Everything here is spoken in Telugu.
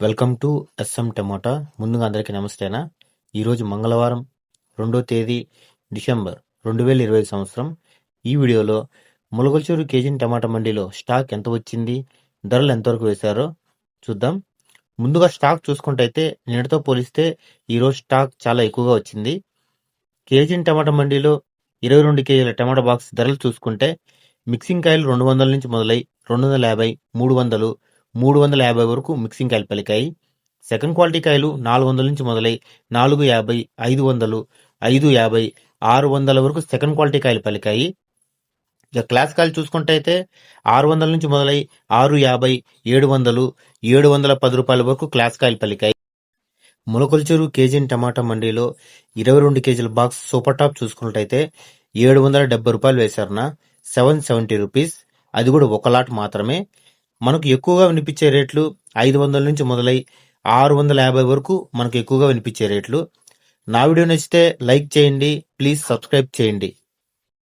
Welcome to S M tomato. ముందుగా అందరికీ నమస్తేనా? ఈరోజు మంగళవారం రెండో తేదీ డిసెంబర్ రెండు వేల ఇరవై సంవత్సరం. ఈ వీడియోలో ములగల్చూరు కేజీన్ టమాటా మండీలో స్టాక్ ఎంత వచ్చింది ధరలు ఎంతవరకు వేశారో చూద్దాం. ముందుగా స్టాక్ చూసుకుంటైతే నిన్నటితో పోలిస్తే ఈరోజు స్టాక్ చాలా ఎక్కువగా వచ్చింది. కేజీన్ టమాటా మండీలో ఇరవై రెండు కేజీల టమాటా బాక్స్ ధరలు చూసుకుంటే మిక్సింగ్ కాయలు రెండు వందల నుంచి మొదలై రెండు వందల యాభై మూడు వందలు మూడు వందల యాభై వరకు మిక్సింగ్ కాయలు పలికాయి. సెకండ్ క్వాలిటీ కాయలు నాలుగు వందల నుంచి మొదలై నాలుగు యాభై ఐదు వందలు ఐదు యాభై ఆరు వందల వరకు సెకండ్ క్వాలిటీ కాయలు పలికాయి. ఇక క్లాస్ కాయలు చూసుకుంటే అయితే ఆరు వందల నుంచి మొదలై ఆరు యాభై ఏడు వందలు ఏడు వందల పది రూపాయల వరకు క్లాస్ కాయలు పలికాయి. ములకొల్చూరు కేజీ టమాటా మండీలో ఇరవై రెండు కేజీల బాక్స్ సూపర్ టాప్ చూసుకున్నట్టయితే ఏడు వందల డెబ్బై రూపాయలు వేశారన సెవెన్ సెవెంటీ రూపీస్. అది కూడా ఒక లాట్ మాత్రమే. మనకు ఎక్కువగా వినిపించే రేట్లు ఐదు వందల నుంచి మొదలై ఆరు వందల యాభై వరకు మనకు ఎక్కువగా వినిపించే రేట్లు. నా వీడియో నచ్చితే లైక్ చేయండి. ప్లీజ్ సబ్స్క్రైబ్ చేయండి.